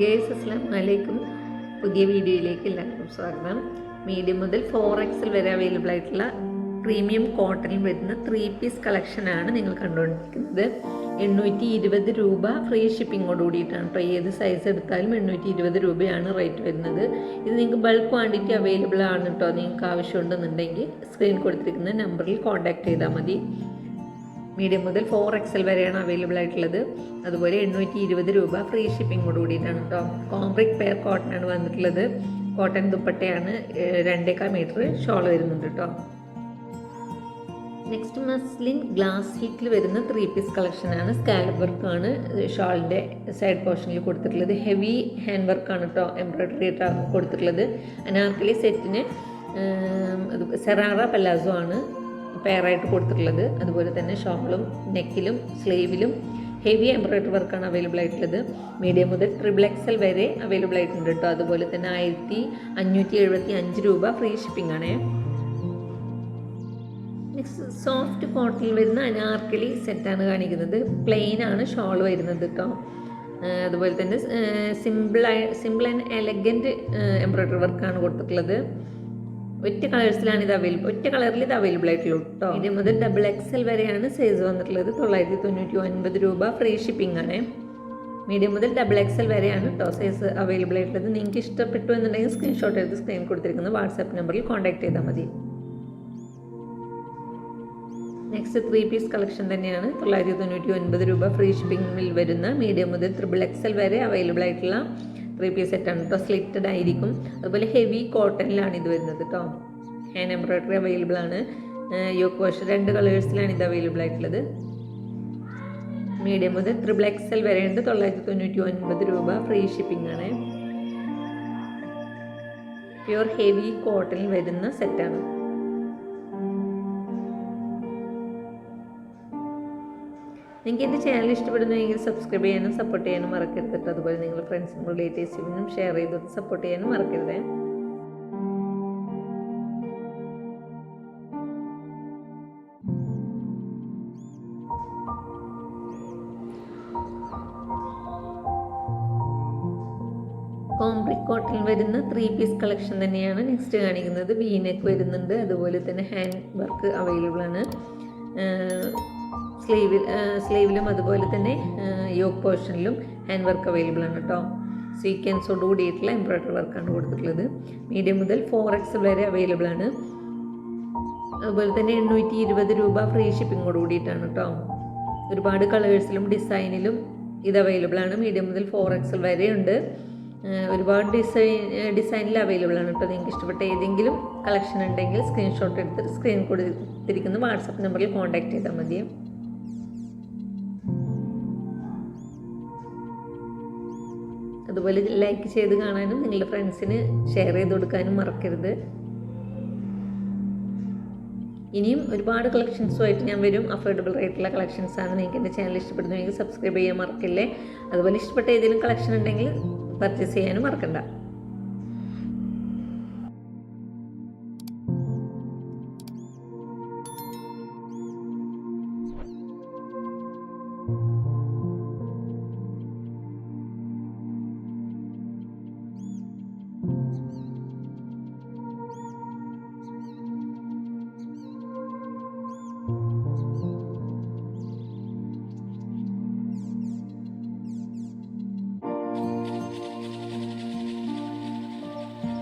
Girls അസ്ലാം വലൈക്കും പുതിയ വീഡിയോയിലേക്ക് എല്ലാവർക്കും സ്വാഗതം. മീഡിയം മുതൽ ഫോർ എക്സിൽ വരെ അവൈലബിൾ ആയിട്ടുള്ള പ്രീമിയം കോട്ടണിൽ വരുന്ന ത്രീ പീസ് കളക്ഷനാണ് നിങ്ങൾ കണ്ടുകൊണ്ടിരിക്കുന്നത്. എണ്ണൂറ്റി ഇരുപത് രൂപ ഫ്രീ ഷിപ്പിങ്ങോട് കൂടിയിട്ടാണ് കേട്ടോ ഏത് സൈസ് എടുത്താലും എണ്ണൂറ്റി ഇരുപത് രൂപയാണ് റേറ്റ് വരുന്നത്. ഇത് നിങ്ങൾക്ക് ബൾക്ക് ക്വാണ്ടിറ്റി അവൈലബിൾ ആണ് കേട്ടോ നിങ്ങൾക്ക് ആവശ്യമുണ്ടെന്നുണ്ടെങ്കിൽ സ്ക്രീൻ കൊടുത്തിരിക്കുന്ന നമ്പറിൽ കോൺടാക്ട് ചെയ്താൽ മതി. മീഡിയം മുതൽ ഫോർ എക്സൽ വരെയാണ് അവൈലബിൾ ആയിട്ടുള്ളത്. അതുപോലെ എണ്ണൂറ്റി ഇരുപത് രൂപ ഫ്രീ ഷിപ്പിങ്ങോട് കൂടിയിട്ടാണ് കേട്ടോ കോംബ്രിക് പെയർ കോട്ടൺ ആണ് വന്നിട്ടുള്ളത്. കോട്ടൺ ദുപ്പട്ടയാണ് രണ്ടേക്കാൾ മീറ്റർ ഷോൾ വരുന്നുണ്ട് കേട്ടോ നെക്സ്റ്റ് മസ്ലിൻ ഗ്ലാസ് ഹീറ്റിൽ വരുന്ന ത്രീ പീസ് കളക്ഷനാണ് സ്കാലപ്പ് വർക്കാണ് ഷാളിന്റെ സൈഡ് പോർഷനിൽ കൊടുത്തിട്ടുള്ളത്. ഹെവി ഹാൻഡ് വർക്കാണ് കേട്ടോ എംബ്രോയ്ഡറി കൊടുത്തിട്ടുള്ളത്. അനാർക്കലി സെറ്റിന് സെറാറ പല്ലാസോ ആണ്. പെയറായിട്ട് കൊടുത്തിട്ടുള്ളത്. അതുപോലെ തന്നെ ഷോളും നെക്കിലും സ്ലീവിലും ഹെവി എംബ്രോയ്ഡറി വർക്കാണ് അവൈലബിൾ ആയിട്ടുള്ളത്. മീഡിയം മുതൽ ട്രിപ്പിൾ എക്സൽ വരെ അവൈലബിൾ ആയിട്ടുണ്ട് കേട്ടോ. അതുപോലെ തന്നെ ആയിരത്തി അഞ്ഞൂറ്റി എഴുപത്തി അഞ്ച് രൂപ ഫ്രീ ഷിപ്പിംഗ് ആണേ. നെക്സ്റ്റ് സോഫ്റ്റ് കോട്ടണിൽ വരുന്ന അനാർക്കലി സെറ്റാണ് കാണിക്കുന്നത്. പ്ലെയിൻ ആണ് ഷോൾ വരുന്നത് കേട്ടോ. അതുപോലെ തന്നെ simple simple and elegant embroidery വർക്കാണ് കൊടുത്തിട്ടുള്ളത്. ഒറ്റ കളേഴ്സിലാണ് ഇത് അവൈലബിൾ ഒറ്റ കളറിൽ ഇത് അവൈലബിൾ ആയിട്ടുള്ളൂ കേട്ടോ ഇത് മുതൽ ഡബിൾ എക്സൽ വരെയാണ് സൈസ് വന്നിട്ടുള്ളത്. തൊള്ളായിരത്തി തൊണ്ണൂറ്റി ഒൻപത് രൂപ ഫ്രീ ഷിപ്പിംഗ് ആണ്. മീഡിയം മുതൽ ഡബിൾ എക്സൽ വരെയാണ് കേട്ടോ സൈസ് അവൈലബിൾ ആയിട്ടുള്ളത്. നിങ്ങൾക്ക് ഇഷ്ടപ്പെട്ടു എന്നുണ്ടെങ്കിൽ സ്ക്രീൻഷോട്ട് എടുത്ത് സ്ക്രീൻ കൊടുത്തിരിക്കുന്ന വാട്സാപ്പ് നമ്പറിൽ കോൺടാക്ട് ചെയ്താൽ മതി. നെക്സ്റ്റ് ത്രീ പീസ് കളക്ഷൻ തന്നെയാണ്. തൊള്ളായിരത്തി തൊണ്ണൂറ്റി ഒൻപത് രൂപ ഫ്രീ ഷിപ്പിംഗിൽ വരുന്ന മീഡിയം മുതൽ ത്രിബിൾ എക്സൽ വരെ അവൈലബിൾ ആയിട്ടുള്ള ത്രീ പീസ് സെറ്റാണ് കേട്ടോ സ്ലിറ്റഡ് ആയിരിക്കും. അതുപോലെ ഹെവി കോട്ടണിലാണ് ഇത് വരുന്നത് കേട്ടോ ഹാൻഡ് എംബ്രോയ്ഡറി അവൈലബിൾ ആണ്. യോക്ക് വാഷ് രണ്ട് കളേഴ്സിലാണ് ഇത് അവൈലബിൾ ആയിട്ടുള്ളത്. മീഡിയം മുതൽ ത്രിബിൾ എക്സൽ വരെ ഉണ്ട്. തൊള്ളായിരത്തി തൊണ്ണൂറ്റി ഒൻപത് രൂപ ഫ്രീ ഷിപ്പിംഗ് ആണ്. പ്യുർ ഹെവി കോട്ടണിൽ വരുന്ന സെറ്റാണ് നിങ്ങൾക്ക് എന്റെ ചാനൽ ഇഷ്ടപ്പെടുന്നുവെങ്കിൽ സബ്സ്ക്രൈബ് ചെയ്യാനും സപ്പോർട്ട് ചെയ്യാനും മറക്കരുത്. അതുപോലെ നിങ്ങൾ ഫ്രണ്ട്സിനും റിലേറ്റീവ്സിനും ഷെയർ ചെയ്ത് സപ്പോർട്ട് ചെയ്യാനും മറക്കരുത്. കോംബ്രിക് കോട്ടണിൽ വരുന്ന ത്രീ പീസ് കളക്ഷൻ തന്നെയാണ് നെക്സ്റ്റ് കാണിക്കുന്നത്. വീനെക്ക് വരുന്നുണ്ട്. അതുപോലെ തന്നെ ഹാൻഡ് വർക്ക് അവൈലബിൾ ആണ്. സ്ലീവിൽ സ്ലീവിലും അതുപോലെ തന്നെ യോക്ക് പോർഷനിലും ഹാൻഡ് വർക്ക് അവൈലബിൾ ആണ് കേട്ടോ സീക്വൻസോട് കൂടിയിട്ടുള്ള എംബ്രോയ്ഡറി വർക്കാണ് കൊടുത്തിട്ടുള്ളത്. മീഡിയം മുതൽ ഫോർ എക്സ് വരെ അവൈലബിൾ ആണ്. അതുപോലെ തന്നെ എണ്ണൂറ്റി ഇരുപത് രൂപ ഫ്രീ ഷിപ്പിങ്ങോട് കൂടിയിട്ടാണ് കേട്ടോ ഒരുപാട് കളേഴ്സിലും ഡിസൈനിലും ഇത് അവൈലബിൾ ആണ്. മീഡിയം മുതൽ ഫോർ എക്സ് വരെ ഉണ്ട്. ഒരുപാട് ഡിസൈൻ ഡിസൈനിൽ അവൈലബിൾ ആണ് കേട്ടോ നിങ്ങൾക്ക് ഇഷ്ടപ്പെട്ട ഏതെങ്കിലും കളക്ഷൻ ഉണ്ടെങ്കിൽ സ്ക്രീൻഷോട്ട് എടുത്ത് സ്ക്രീൻ കൊടുത്തിരിക്കുന്ന വാട്സപ്പ് നമ്പറിൽ കോൺടാക്ട് ചെയ്താൽ മതി. അതുപോലെ ലൈക്ക് ചെയ്ത് കാണാനും നിങ്ങളുടെ ഫ്രണ്ട്സിന് ഷെയർ ചെയ്ത് കൊടുക്കാനും മറക്കരുത്. ഇനിയും ഒരുപാട് കളക്ഷൻസുമായിട്ട് ഞാൻ വരും. അഫോർഡബിൾ റേറ്റുള്ള കളക്ഷൻസാണ് നിങ്ങൾക്ക് എന്റെ ചാനൽ ഇഷ്ടപ്പെടുന്നുവെങ്കിൽ സബ്സ്ക്രൈബ് ചെയ്യാൻ മറക്കില്ലേ? അതുപോലെ ഇഷ്ടപ്പെട്ട ഏതെങ്കിലും കളക്ഷൻ ഉണ്ടെങ്കിൽ പർച്ചേസ് ചെയ്യാനും മറക്കണ്ട.